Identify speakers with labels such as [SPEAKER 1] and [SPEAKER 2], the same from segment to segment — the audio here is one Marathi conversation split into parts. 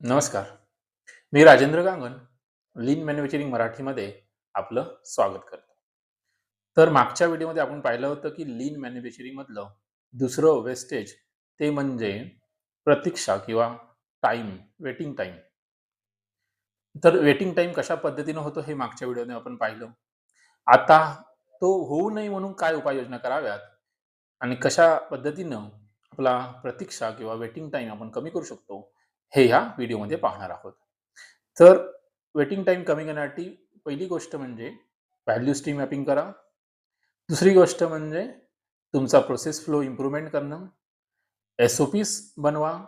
[SPEAKER 1] नमस्कार. मी राजेंद्र गांगण, लीन मॅन्युफॅक्चरिंग मराठीमध्ये आपलं स्वागत करतो. तर मागच्या व्हिडिओमध्ये आपण पाहिलं होतं, की लीन मॅन्युफॅक्चरिंगमधलं दुसरं वेस्टेज ते म्हणजे प्रतीक्षा किंवा टाईम, वेटिंग टाईम. तर वेटिंग टाईम कशा पद्धतीनं होतो हे मागच्या व्हिडिओने आपण पाहिलं. आता तो होऊ नये म्हणून काय उपाययोजना कराव्यात आणि कशा पद्धतीनं आपला प्रतीक्षा किंवा वेटिंग टाईम आपण कमी करू शकतो, हे ह्या व्हिडिओमध्ये पाहणार आहोत. तर वेटिंग टाईम कमी करण्यासाठी पहिली गोष्ट म्हणजे व्हॅल्यू स्ट्रीम मॅपिंग करा. दुसरी गोष्ट म्हणजे तुमचा प्रोसेस फ्लो इम्प्रूव्हमेंट करणं. एस ओ पीस बनवा.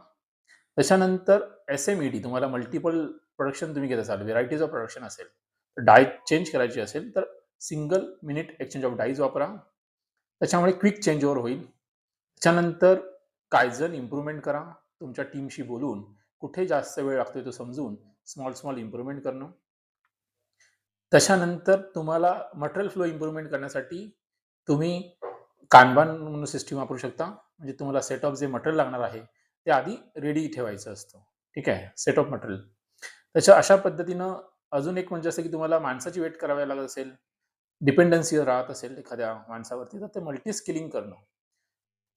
[SPEAKER 1] त्याच्यानंतर एस-एम-ई-डी तुम्हाला मल्टिपल प्रोडक्शन तुम्ही घेत असाल, व्हेरायटीज ऑफ प्रोडक्शन असेल, तर डाय चेंज करायची असेल, तर single minute exchange of dies वापरा. त्याच्यामुळे क्विक चेंज ओव्हर होईल. त्याच्यानंतर कायझन इम्प्रूव्हमेंट करा. तुमच्या टीमशी बोलून कुठे जास्त वेळ लागतोय तो समजून स्मॉल स्मॉल इम्प्रूव्हमेंट करणं. त्याच्यानंतर तुम्हाला मटेरियल फ्लो इम्प्रूव्हमेंट करण्यासाठी तुम्ही कानबान म्हणून सिस्टीम वापरू शकता. म्हणजे तुम्हाला सेट ऑफ जे मटेरियल लागणार आहे, ते आधी रेडी ठेवायचं असतं. ठीक आहे. Set of material. त्याच्या अशा पद्धतीनं अजून एक म्हणजे असं की तुम्हाला माणसाची वेट करावी लागत असेल, डिपेंडन्सी राहत असेल एखाद्या माणसावरती, तर ते मल्टी स्किलिंग करणं.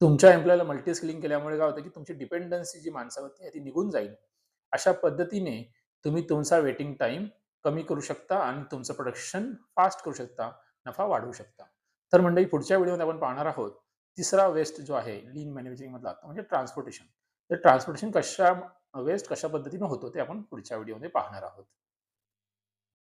[SPEAKER 1] तुमच्या एम्प्लॉयला मल्टी स्किलिंग केल्यामुळे काय होतं, की तुमची डिपेंडन्सी जी माणसावरती ती निघून जाईल. अशा पद्धतीने तुम्ही तुमचा वेटिंग टाईम कमी करू शकता आणि तुमचं प्रोडक्शन फास्ट करू शकता, नफा वाढवू शकता. तर मंडळी पुढच्या व्हिडिओमध्ये आपण पाहणार आहोत, तिसरा वेस्ट जो आहे लीन मॅन्युफॅक्चरिंगमधला म्हणजे ट्रान्सपोर्टेशन. तर ट्रान्सपोर्टेशन कशा वेस्ट कशा पद्धतीनं होतो ते आपण पुढच्या व्हिडिओमध्ये पाहणार आहोत.